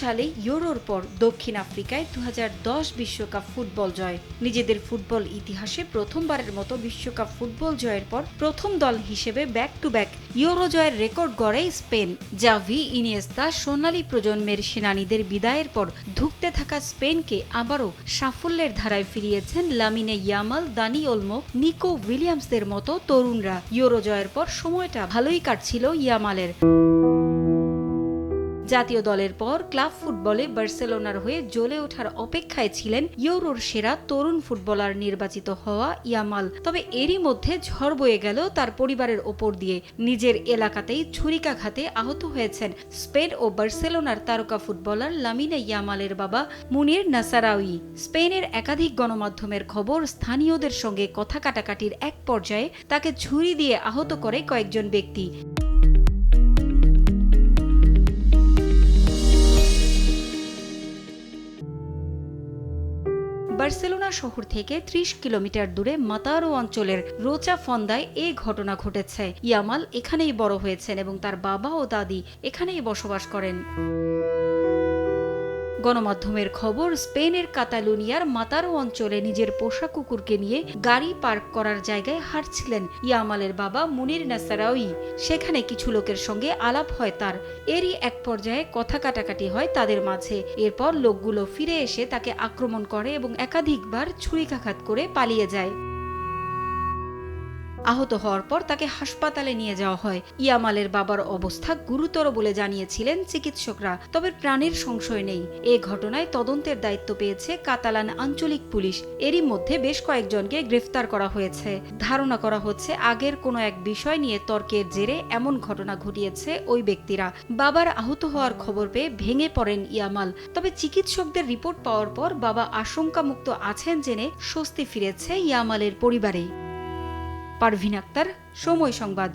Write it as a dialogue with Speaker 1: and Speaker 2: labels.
Speaker 1: সালে ইউরোর পর দক্ষিণ আফ্রিকায় দু বিশ্বকাপ ফুটবল জয়। নিজেদের ফুটবল ইতিহাসে প্রথমবারের মতো বিশ্বকাপ ফুটবল জয়ের পর প্রথম দল হিসেবে ব্যাক টু ব্যাক ইউরো জয়ের রেকর্ড গড়ে স্পেন। জাভি, ইনিয়েস্তা, সোনালী প্রজন্মের সেনানীদের বিদায়ের পর ধুঁকতে থাকা স্পেনকে আবারও সাফল্যের ধারায় ফিরিয়েছেন Lamine Yamal, Dani Olmo, Nico উইলিয়ামসদের মতো তরুণরা। ইউরো জয়ের পর সময়টা ভালোই কাটছিল ইয়ামালের। জাতীয় দলের পর ক্লাব ফুটবলে বার্সেলোনার হয়ে জ্বলে ওঠার অপেক্ষায় ছিলেন ইউরোর সেরা তরুণ ফুটবলার নির্বাচিত হওয়া ইয়ামাল। তবে এরই মধ্যে ঝড় বয়ে গেল তার পরিবারের ওপর দিয়ে। নিজের এলাকাতেই ছুরিকাঘাতে আহত হয়েছেন স্পেন ও বার্সেলোনার তারকা ফুটবলার লামিনা ইয়ামালের বাবা মুনির নাসারাউই স্পেনের একাধিক গণমাধ্যমের খবর স্থানীয়দের সঙ্গে কথা কাটাকাটির এক পর্যায়ে তাকে ছুরি দিয়ে আহত করে কয়েকজন ব্যক্তি। বার্সেলোনা শহর থেকে ত্রিশ কিলোমিটার দূরে মাতারো অঞ্চলের রোচা ফন্দায় এই ঘটনা ঘটেছে। ইয়ামাল এখানেই বড় হয়েছেন এবং তার বাবা ও দাদি এখানেই বসবাস করেন। গণমাধ্যমের খবর, স্পেনের কাতালুনিয়ার মাতারো অঞ্চলে নিজের পোষা কুকুরকে নিয়ে গাড়ি পার্ক করার জায়গায় হাঁটছিলেন ইয়ামালের বাবা মুনির নাসারাউই সেখানে কিছু লোকের সঙ্গে আলাপ হয় তার। এরই এক পর্যায়ে কথা কাটাকাটি হয় তাদের মাঝে। এরপর লোকগুলো ফিরে এসে তাকে আক্রমণ করে এবং একাধিকবার ছুরিকাঘাত করে পালিয়ে যায়। আহত হওয়ার পর তাকে হাসপাতালে নিয়ে যাওয়া হয়। ইয়ামালের বাবার অবস্থা গুরুতর বলে জানিয়েছিলেন চিকিৎসকরা, তবে প্রাণের সংশয় নেই। এ ঘটনায় তদন্তের দায়িত্ব পেয়েছে কাতালান আঞ্চলিক পুলিশ। এরই মধ্যে বেশ কয়েকজনকে গ্রেফতার করা হয়েছে। ধারণা করা হচ্ছে, আগের কোনো এক বিষয় নিয়ে তর্কের জেরে এমন ঘটনা ঘটিয়েছে ওই ব্যক্তিরা। বাবার আহত হওয়ার খবর পেয়ে ভেঙে পড়েন ইয়ামাল। তবে চিকিৎসকদের রিপোর্ট পাওয়ার পর বাবা আশঙ্কামুক্ত আছেন জেনে স্বস্তি ফিরেছে ইয়ামালের পরিবারে পারভিন আক্তার সময় সংবাদ।